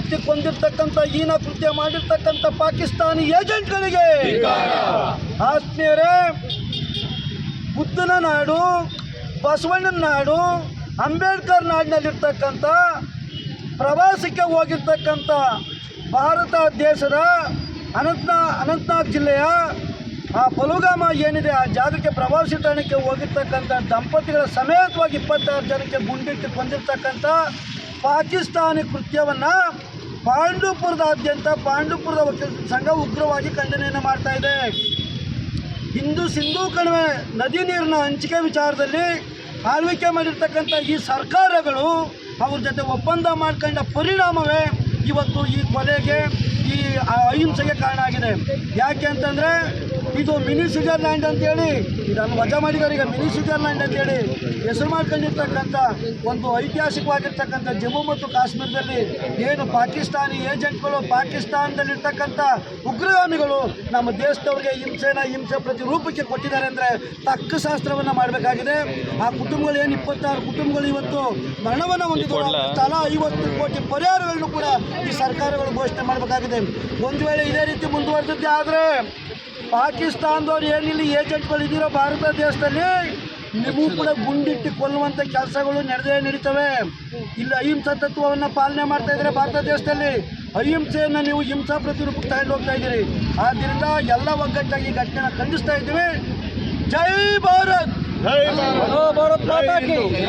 ಗುಂಡಿಟ್ಟು ಕೊಂದಿರ್ತಕ್ಕಂಥ ಈನ ಕೃತ್ಯ ಮಾಡಿರ್ತಕ್ಕಂಥ ಪಾಕಿಸ್ತಾನಿ ಏಜೆಂಟ್ಗಳಿಗೆ ಆತ್ಮೀಯರೇ ಬುದ್ಧನ ನಾಡು ಬಸವಣ್ಣನ ನಾಡು ಅಂಬೇಡ್ಕರ್ ನಾಡಿನಲ್ಲಿರ್ತಕ್ಕಂಥ ಪ್ರವಾಸಕ್ಕೆ ಹೋಗಿರ್ತಕ್ಕಂಥ ಭಾರತ ದೇಶದ ಅನಂತ ಅನಂತನಾಗ್ ಜಿಲ್ಲೆಯ ಆ ಪಲುಗಾಮ ಏನಿದೆ ಆ ಜಾಗಕ್ಕೆ ಪ್ರವಾಸಿ ತಾಣಕ್ಕೆ ಹೋಗಿರ್ತಕ್ಕಂಥ ದಂಪತಿಗಳ ಸಮೇತವಾಗಿ ಇಪ್ಪತ್ತಾರು ಜನಕ್ಕೆ ಗುಂಡಿಟ್ಟು ಬಂದಿರತಕ್ಕಂಥ ಪಾಕಿಸ್ತಾನಿ ಕೃತ್ಯವನ್ನು ಪಾಂಡುಪುರದಾದ್ಯಂತ ಪಾಂಡುಪುರದ ಸಂಘ ಉಗ್ರವಾಗಿ ಖಂಡನೆಯನ್ನು ಮಾಡ್ತಾ ಇದೆ. ಹಿಂದೂ ಸಿಂಧೂ ಕಣಿವೆ ನದಿ ನೀರಿನ ಹಂಚಿಕೆ ವಿಚಾರದಲ್ಲಿ ಆಳ್ವಿಕೆ ಮಾಡಿರ್ತಕ್ಕಂಥ ಈ ಸರ್ಕಾರಗಳು ಅವ್ರ ಜೊತೆ ಒಪ್ಪಂದ ಮಾಡ್ಕೊಂಡ ಪರಿಣಾಮವೇ ಇವತ್ತು ಈ ಕೊಲೆಗೆ ಈ ಅಹಿಂಸೆಗೆ ಕಾರಣ ಆಗಿದೆ. ಯಾಕೆ ಅಂತಂದರೆ ಇದು ಮಿನಿ ಸ್ವಿಟ್ಜರ್ಲ್ಯಾಂಡ್ ಅಂತೇಳಿ ಇದನ್ನು ವಜಾ ಮಾಡಿದ್ದಾರೆ ಈಗ ಮಿನಿ ಸ್ವಿಟ್ಜರ್ಲ್ಯಾಂಡ್ ಅಂತೇಳಿ ಹೆಸರು ಮಾಡ್ಕೊಂಡಿರ್ತಕ್ಕಂಥ ಒಂದು ಐತಿಹಾಸಿಕವಾಗಿರ್ತಕ್ಕಂಥ ಜಮ್ಮು ಮತ್ತು ಕಾಶ್ಮೀರದಲ್ಲಿ ಏನು ಪಾಕಿಸ್ತಾನಿ ಏಜೆಂಟ್ಗಳು ಪಾಕಿಸ್ತಾನದಲ್ಲಿರ್ತಕ್ಕಂಥ ಉಗ್ರಗಾಮಿಗಳು ನಮ್ಮ ದೇಶದವ್ರಿಗೆ ಹಿಂಸೆನ ಹಿಂಸೆ ಪ್ರತಿರೂಪಕ್ಕೆ ಕೊಟ್ಟಿದ್ದಾರೆ ಅಂದರೆ ತಕ್ಕ ಶಾಸ್ತ್ರವನ್ನು ಮಾಡಬೇಕಾಗಿದೆ. ಆ ಕುಟುಂಬಗಳು ಏನು ಇಪ್ಪತ್ತಾರು ಕುಟುಂಬಗಳು ಇವತ್ತು ಮರಣವನ್ನು ಹೊಂದಿದ್ದು ತಲಾ ಐವತ್ತು ಕೋಟಿ ಪರಿಹಾರಗಳನ್ನು ಕೂಡ ಈ ಸರ್ಕಾರಗಳು ಘೋಷಣೆ ಮಾಡಬೇಕಾಗಿದೆ. ಒಂದು ವೇಳೆ ಇದೇ ರೀತಿ ಮುಂದುವರೆದಿದ್ದೆ ಆದರೆ ಪಾಕಿಸ್ತಾನದವ್ರು ಏನಿಲ್ಲ ಏಜೆಂಟ್ಗಳು ಇದ್ದೀರೋ ಭಾರತ ದೇಶದಲ್ಲಿ ನಿಮಗೂ ಕೂಡ ಗುಂಡಿಟ್ಟು ಕೊಲ್ಲುವಂಥ ಕೆಲಸಗಳು ನಡೆದೇ ನಡೀತವೆ. ಇಲ್ಲಿ ಅಹಿಂಸಾ ತತ್ವವನ್ನು ಪಾಲನೆ ಮಾಡ್ತಾ ಇದ್ದಾರೆ ಭಾರತ ದೇಶದಲ್ಲಿ. ಅಹಿಂಸೆಯನ್ನು ನೀವು ಹಿಂಸಾ ಪ್ರತಿರೂಪಕ್ಕೆ ತಗೊಂಡು ಹೋಗ್ತಾ ಇದ್ದೀರಿ. ಆದ್ದರಿಂದ ಎಲ್ಲ ಒಗ್ಗಟ್ಟಾಗಿ ಘಟನೆ ಖಂಡಿಸ್ತಾ ಇದ್ದೀವಿ. ಜೈ ಭಾರತ್! ಜೈ ಭಾರತ್!